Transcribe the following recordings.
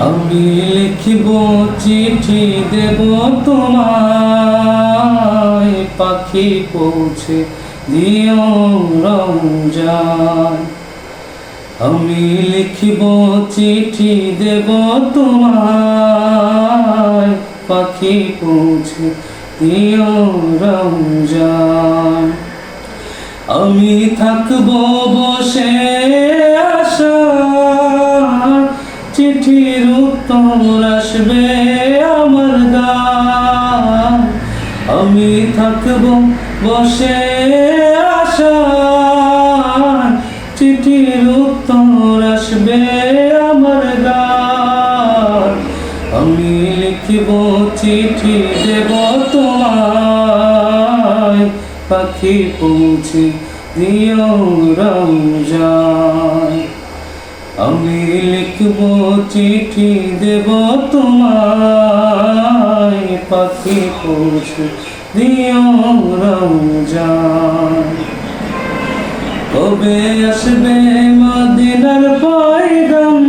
আমি লিখিব চিঠি দেব তোমায়। পাখি পৌঁছে দিও রমজান। আমি লিখিব চিঠি দেব তোমায়। পাখি পৌঁছে দিও রমজান। আমি থাকব বসে আমি থাকব বসে আশা চিঠির উত্তর আসবে আমার গান আমি লিখিব চিঠি, দেব তোমায়। পাখি পৌঁছে দিও রমজান। আমি লিখব চিঠি দেব তোমায়, পাখি পৌঁছে দিও রমজান। কবে আসবে মদিনার পয়গম?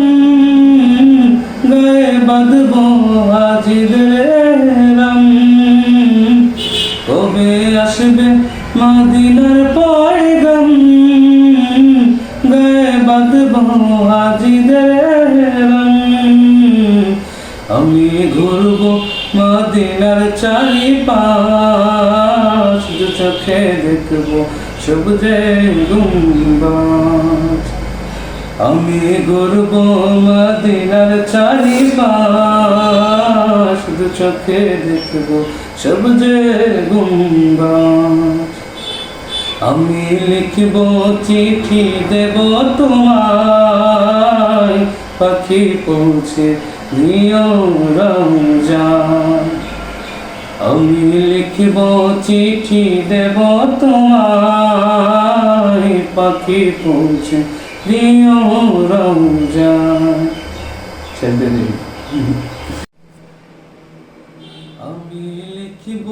গায়ে বাঁধব হাজিদের বাঁধব হাজিদের রম আমি ঘুরব মদিনার চারি পাশ দু চোখে দেখব সবুজে গুম্বাজ। আমি ঘুরব মদিনার চারি পাশ দু চোখে দেখব সবুজে গুম্বাজ। আমি লিখব চিঠি দেব তোমায়। পাখি পৌঁছে নিয় রমজান। আমি লিখব চিঠি দেব তোমায়। পাখি পৌঁছে দিও রমজান। আমি লিখিব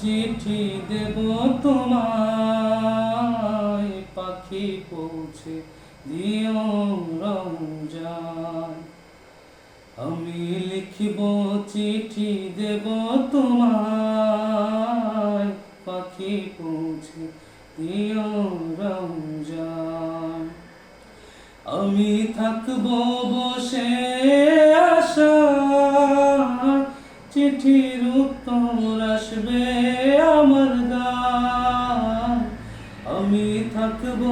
চিঠি দেব তোমায়। পাখি পৌঁছে আমি লিখিব চিঠি দেব তোমায়। পাখি পৌঁছে দিও রমজান। আমি থাকব বসে থাকব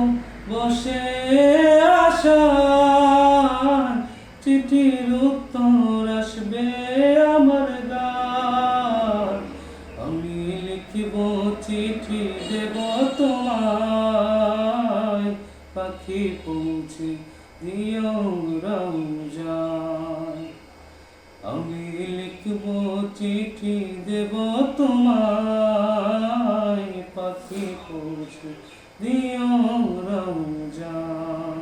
বসে আশা চিঠির উত্তর আসবে আমার গান আমি লিখিব চিঠি দেব তোমায়, পাখি পৌঁছে দিও রমজান। আমি লিখব চিঠি দেব তোমায়, পাখি পৌঁছে দিও রমজান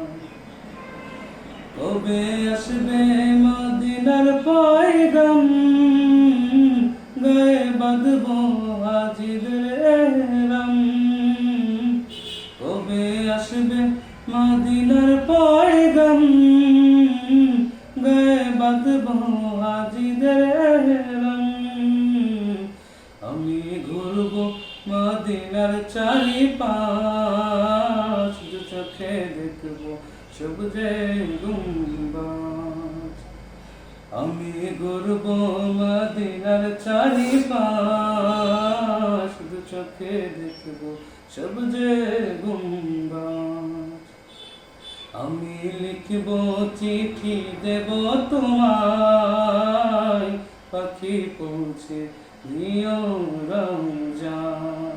কবে আসবে মদিনার পয়গম? গায়ে বাঁধব হাজিদের রম কবে আসবে মদিনার পয়গম? গায়ে বাঁধব মদিনার চারি পাশ দু চোখে দেখব সবুজে গুম্বাজ। আমি ঘুরব মদিনার চারি পাশ দু চোখে দেখব সবুজে গুম্বাজ। আমি লিখব চিঠি দেব তোমায়, পাখি পৌঁছে দিও রমজান।